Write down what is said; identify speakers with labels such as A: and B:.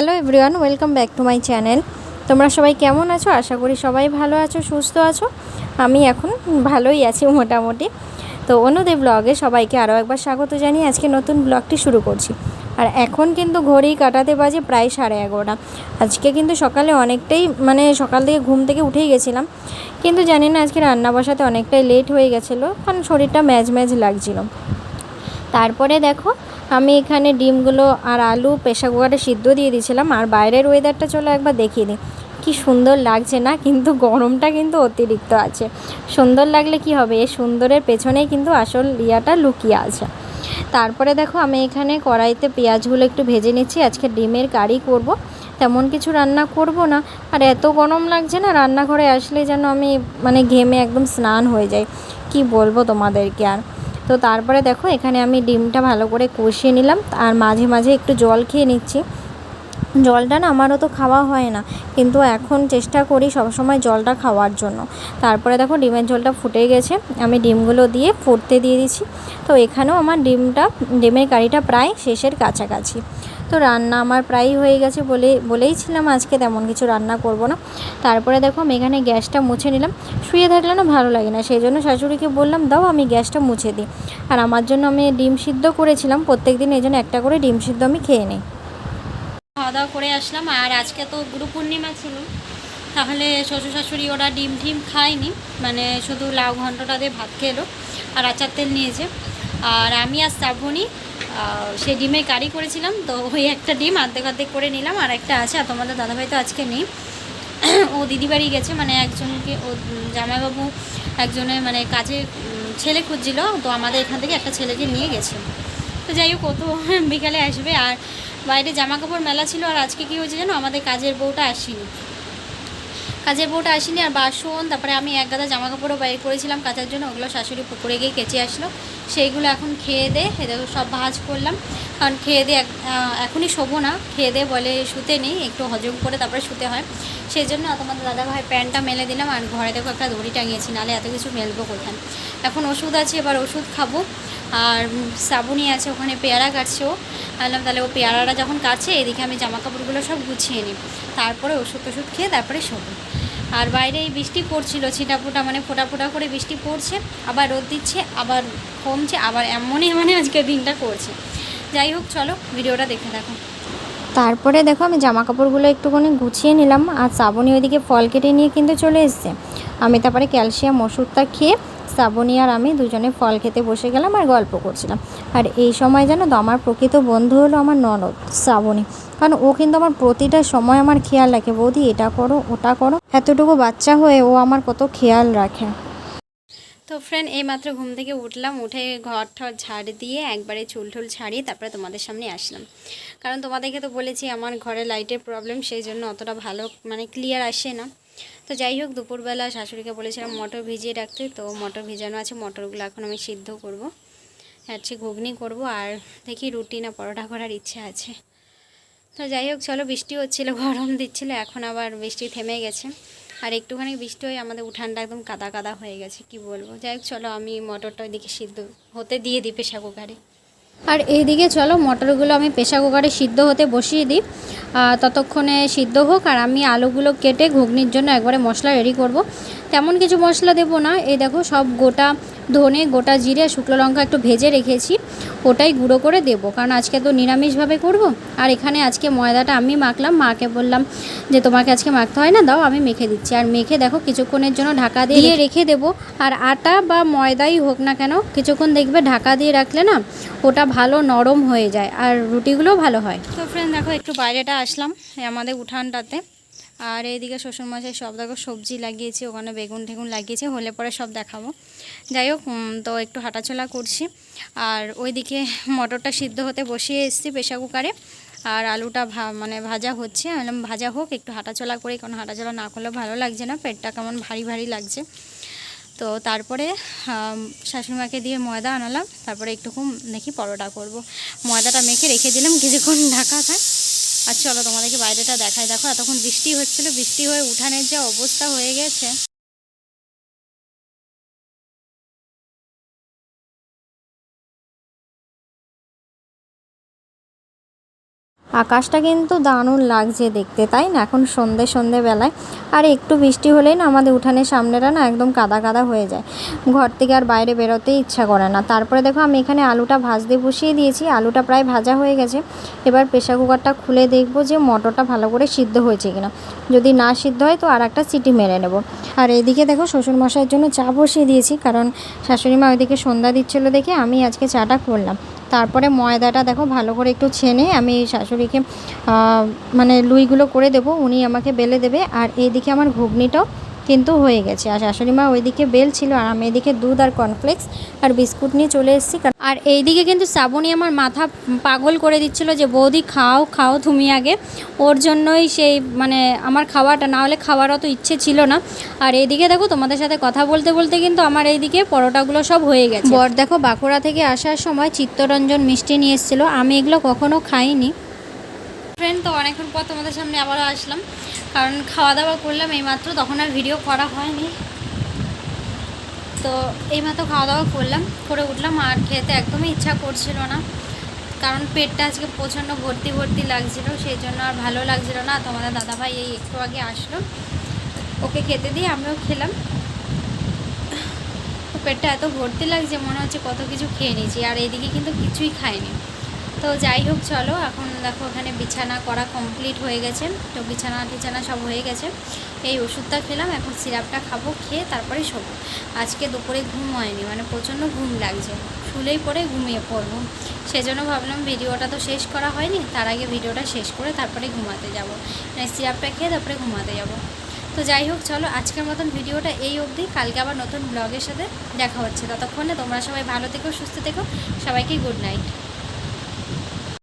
A: Hello everyone, welcome back to my channel. তোমরা সবাই কেমন আছো? আশা করি সবাই ভালো আছো, সুস্থ আছো। আমি এখন ভালোই আছি মোটামুটি। তো অনুদে ব্লগে সবাইকে আরও একবার স্বাগত জানিয়ে আজকে নতুন ব্লগটি শুরু করছি। আর এখন কিন্তু ঘড়ি কাটাতে বাজে প্রায় সাড়ে এগারোটা। আজকে কিন্তু সকালে অনেকটাই মানে সকাল থেকে ঘুম থেকে উঠেই গেছিলাম। কিন্তু জানি না, আজকে রান্না বসাতে অনেকটাই লেট হয়ে গেছিল, কারণ শরীরটা ম্যাজ ম্যাজ লাগছিল। তারপরে দেখো আমি এখানে ডিমগুলো আর আলু, প্রেশার কুকারে সিদ্ধ দিয়ে দিয়েছিলাম, আর বাইরের ওয়েদারটা চলো একবার দেখিয়ে দিই। কি সুন্দর লাগছে না? কিন্তু গরমটা কিন্তু অতিরিক্ত আছে। সুন্দর লাগলে কি হবে? এই সুন্দরের পেছনেই কিন্তু আসল ইয়াটা লুকিয়ে আছে। তারপরে দেখো, আমি এখানে কড়াইতে পেঁয়াজগুলো একটু ভেজে নিচ্ছি। আজকে ডিমের কারি করব। তেমন কিছু রান্না করব না। আর এত গরম লাগছে না, রান্নাঘরে আসলে যেন আমি মানে ঘেমে একদম স্নান হয়ে যাই। কি বলব তোমাদেরকে আর? তো তারপরে দেখো, এখানে আমি ডিমটা ভালো করে কষিয়ে নিলাম আর মাঝে মাঝে একটু জল খেয়ে নিচ্ছি। জলটা না আমারও তো খাওয়া হয় না, কিন্তু এখন চেষ্টা করি সবসময় জলটা খাওয়ার জন্য। তারপরে দেখো, ডিমের জলটা ফুটে গেছে, আমি ডিমগুলো দিয়ে ফুটতে দিয়ে দিচ্ছি। তো এখানেও আমার ডিমটা, ডিমের কারিটা প্রায় শেষের কাছাকাছি। তো রান্না আমার প্রায়ই হয়ে গেছে বলে বলেইছিলাম আজকে তেমন কিছু রান্না করব না। তারপরে দেখো আমি এখানে গ্যাসটা মুছে নিলাম। শুয়ে থাকলে না ভালো লাগে না, সেই জন্য শাশুড়িকে বললাম, দাও আমি গ্যাসটা মুছে দিই। আর আমার জন্য আমি ডিম সিদ্ধ করেছিলাম, প্রত্যেক দিন এই জন্য একটা করে ডিম সিদ্ধ আমি খেয়ে নিই। খাওয়া দাওয়া করে আসলাম, আর আজকে তো গুরু পূর্ণিমা ছিল, তাহলে শ্বশুর শাশুড়ি ওরা ডিম টিম খায়নি মানে শুধু লাউ ঘন্টটা দিয়ে ভাত খেলো, আর আচার তেল নিয়েছে। আর আমি আর শ্রাবণী সে ডিমের কারি করেছিলাম, তো ওই একটা ডিম অর্ধেক অর্ধেক করে নিলাম, আর একটা আছে, আর তোমাদের দাদাভাই তো আজকে নেই। ও দিদি বাড়ি গেছে মানে একজনকে, ও জামাইবাবু একজনের মানে কাজে ছেলে খুঁজছিল, তো আমাদের এখান থেকে একটা ছেলেকে নিয়ে গেছে। তো যাই হোক, ও তো বিকালে আসবে, আর বাইরে জামা কাপড় মেলা ছিল, আর আজকে কী হয়েছে জানো, আমাদের কাজের বউটা আসেনি। কাজের বউটা আসেনি আর বাসন, তারপরে আমি এক গাদা জামা কাপড়ও বাইর করেছিলাম কাচার জন্য, ওগুলো শাশুড়ি পুকুরে গিয়ে কেচে আসলো। সেইগুলো এখন খেয়ে দে এদের সব ভাজ করলাম। কারণ খেয়ে দিয়ে এখনই শোবো না, খেয়ে দিয়ে বলে শুতে নেই, একটু হজম করে তারপরে শুতে হয়। সেই জন্য তোমাদের দাদা ভাই প্যান্টটা মেলে দিলাম, আর ঘরে দেখো একটা দড়ি টাঙিয়েছি নাহলে এত কিছু মেলবো কোথায়। এখন ওষুধ আছে, এবার ওষুধ খাব। আর শ্রাবণী আছে, ওখানে পেয়ারা কাটছে ও। ভাবলাম তাহলে ও পেয়ারাটা যখন কাটছে, এদিকে আমি জামা কাপড়গুলো সব গুছিয়ে নিই। তারপরে ওষুধ টষুধ খেয়ে তারপরে শোবো। আর বাইরে বৃষ্টি পড়ছিল ছিটা ফোটা মানে ফোটা ফোটা করে বৃষ্টি পড়ছে, আবার রোদ দিচ্ছে, আবার কমছে, আবার এমনই মানে আজকে দিনটা করছে। যাই হোক, চলো ভিডিওটা দেখে দেখো তারপরে দেখো আমি জামা কাপড়গুলো একটুখানি গুছিয়ে নিলাম, আর শ্রাবণী ওইদিকে ফল কেটে নিয়ে কিন্তু চলে এসছে। আমি তারপরে ক্যালসিয়াম ওষুধটা খেয়ে শ্রাবণী আর আমি দুজনে ফল খেতে বসে গেলাম আর গল্প করছিলাম। আর এই সময় যেন তো আমার প্রকৃত বন্ধু হলো আমার ননদ, শ্রাবণী। কারণ ও কিন্তু আমার প্রতিটা সময় আমার খেয়াল রাখে। বৌদি, এটা করো, ওটা করো। এতটুকু বাচ্চা হয়ে ও আমার কত খেয়াল রাখে। তো ফ্রেন্ড এইমাত্র ঘুম থেকে উঠলাম, উঠে ঘর ঠর ঝাড় দিয়ে একবারে চুল টুল ছাড়িয়ে তারপরে তোমাদের সামনে আসলাম। কারণ তোমাদেরকে তো বলেছি, আমার ঘরে লাইটের প্রবলেম সেই জন্য অতটা ভালো মানে ক্লিয়ার আসে না। তো যাই হোক, দুপুরবেলা শাশুড়িকে বলেছিলাম মটর ভিজিয়ে রাখতে, তো মটর ভিজানো আছে, মটরগুলো এখন আমি সিদ্ধ করব। হচ্ছে ঘুগনি করব, আর দেখি রুটি না পরোটা করার ইচ্ছা আছে। তো যাই হোক, চলো বৃষ্টি হচ্ছিল, গরম দিচ্ছিল, এখন আবার বৃষ্টি থেমে গেছে। আর একটুখানি বৃষ্টি হয়ে আমাদের উঠানটা একদম কাদা কাদা হয়ে গেছে, কি বলব? যাই হোক, চলো আমি মটরটা ওইদিকে সিদ্ধ হতে দিয়ে দিই প্রেশার কুকারে আর এইদিকে চলো, মটরগুলো আমি প্রেশার কুকারে সিদ্ধ হতে বসিয়ে দিই ততক্ষণে সিদ্ধ হোক, আর আমি আলুগুলো কেটে ঘুগনির জন্য একবারে মশলা রেডি করব। তেমন কিছু মশলা দেবো না। এই দেখো সব গোটা ধনে গোটা জিরে শুকনো লঙ্কা একটু ভেজে রেখেছি। ওটাই গুঁড়ো করে দেবো। কারণ আজকে তো নিরামিষভাবে করব। আর এখানে আজকে ময়দাটা আমি মাখলাম। মাকে বললাম যে তোমাকে আজকে মাখতে হয় না? দাও আমি মেখে দিচ্ছি। আর মেখে দেখো কিছুক্ষণের জন্য ঢাকা দিয়ে রেখে দেবো। আর আটা বা ময়দাই হোক না কেন কিছুক্ষণ দেখবে ঢাকা দিয়ে রাখলে না ওটা ভালো নরম হয়ে যায়। আর রুটিগুলোও ভালো হয়। তো ফ্রেন্ড দেখো একটু বাইরেটা আসলাম আমাদের উঠানটাতে। আর এইদিকে শ্বশুরমশাই সব দেখো সবজি লাগিয়েছি, ওখানে বেগুন ঠেগুন লাগিয়েছে, হলে পরে সব দেখাবো। যাই হোক তো একটু হাঁটাচলা করছি। আর ওইদিকে মটরটা সিদ্ধ হতে বসিয়ে এসেছি প্রেশার কুকারে। আর আলুটা মানে ভাজা হচ্ছে, আমি ভাজা হোক, একটু হাঁটাচলা করি, কারণ হাঁটাচলা না করলে ভালো লাগছে না, পেটটা কেমন ভারী ভারী লাগছে। তো তারপরে শাশুড়িমাকে দিয়ে ময়দা আনালাম, তারপরে একটুকু দেখি পরোটা করব। ময়দাটা মেখে রেখে দিলাম, কিছুক্ষণ ঢাকা থাক। আর চলো তোমাদেরকে বাইরেটা দেখায় দেখো, এতক্ষণ বৃষ্টি হচ্ছিল, বৃষ্টি হয়ে উঠানের যা অবস্থা হয়ে গেছে। আকাশটা কিন্তু দারুণ লাগছে দেখতে, তাই না? এখন সন্ধে সন্ধে বেলায় আর একটু বৃষ্টি হলেই না আমাদের উঠানের সামনেটা না একদম কাদা কাদা হয়ে যায়। ঘর থেকে আর বাইরে বেরোতেই ইচ্ছা করে না। তারপরে দেখো আমি এখানে আলুটা ভাজতে বসিয়ে দিয়েছি, আলুটা প্রায় ভাজা হয়ে গেছে। এবার প্রেশার কুকারটা খুলে দেখব যে মটরটা ভালো করে সিদ্ধ হয়েছে কিনা। যদি না সিদ্ধ হয় তো আর একটা সিটি মেরে নেব। আর এইদিকে দেখো শ্বশুরমশাইয়ের জন্য চা বসিয়ে দিয়েছি, কারণ শাশুড়ি মা ওইদিকে সন্ধ্যা দিচ্ছিল দেখে আমি আজকে চাটা করলাম। তারপরে ময়দাটা দেখো, ভালো করে একটু ছেনে আমি শাশুড়িকে মানে লুইগুলো করে দেব, উনি আমাকে বেলে দেবে। আর এইদিকে আমার ঘুগনিটাও কিন্তু হয়ে গেছে। আর শাশুড়ি মা ওইদিকে বেল ছিল আর আমি এদিকে দুধ আর কর্নফ্লেক্স আর বিস্কুট নিয়ে চলে এসেছি। আর এইদিকে কিন্তু শ্রাবণী আমার মাথা পাগল করে দিচ্ছিল যে বৌদি খাও খাও তুমি আগে। ওর জন্যই সেই মানে আমার খাওয়াটা। না হলে খাওয়ার অত ইচ্ছে ছিল না। আর এইদিকে দেখো তোমাদের সাথে কথা বলতে বলতে কিন্তু আমার এইদিকে পরোটাগুলো সব হয়ে গেছে। বর দেখো বাঁকুড়া থেকে আসার সময় চিত্তরঞ্জন মিষ্টি নিয়ে এসেছিল। আমি এগুলো কখনো খাইনি। ফ্রেন্ড তো অনেকক্ষণ পর তোমাদের সামনে আবারও আসলাম। কারণ খাওয়া দাওয়া করলাম এইমাত্র, তখন আর ভিডিও করা হয়নি। তো এইমাত্র খাওয়া দাওয়া করলাম, করে উঠলাম, আর খেতে একদমই ইচ্ছা করছিল না। কারণ পেটটা আজকে প্রচণ্ড ভর্তি ভর্তি লাগছিল সেই জন্য আর ভালো লাগছিল না। তোমাদের দাদাভাই এই একটু আগে আসলো। ওকে খেতে দিয়ে আমিও খেলাম। পেটটা এত ভর্তি লাগছে, মনে হচ্ছে কত কিছু খেয়ে নিয়েছি। আর এইদিকে কিন্তু কিছুই খাইনি। তো যাই হোক, চলো। এখন দেখো ওখানে বিছানা করা কমপ্লিট হয়ে গেছে। তো বিছানা, টিছানা সব হয়ে গেছে। এই ওষুধটা খেলাম, এখন সিরাপটা খাব, খেয়ে তারপরে শোবো। আজকে দুপুরে ঘুম হয়নি মানে প্রচণ্ড ঘুম লাগছে। শুলেই পরে ঘুমিয়ে পড়ব। সেজন্য ভাবলাম ভিডিওটা তো শেষ করা হয়নি, তার আগে ভিডিওটা শেষ করে তারপরে ঘুমাতে যাব। মানে সিরাপটা খেয়ে তারপরে ঘুমাতে যাব। তো যাই হোক, চলো, আজকের মতন ভিডিওটা এই অবধি। কালকে আবার নতুন ব্লগের সাথে দেখা হচ্ছে। ততক্ষণে তোমরা সবাই ভালো থেকো, সুস্থ থেকো। সবাইকে গুড নাইট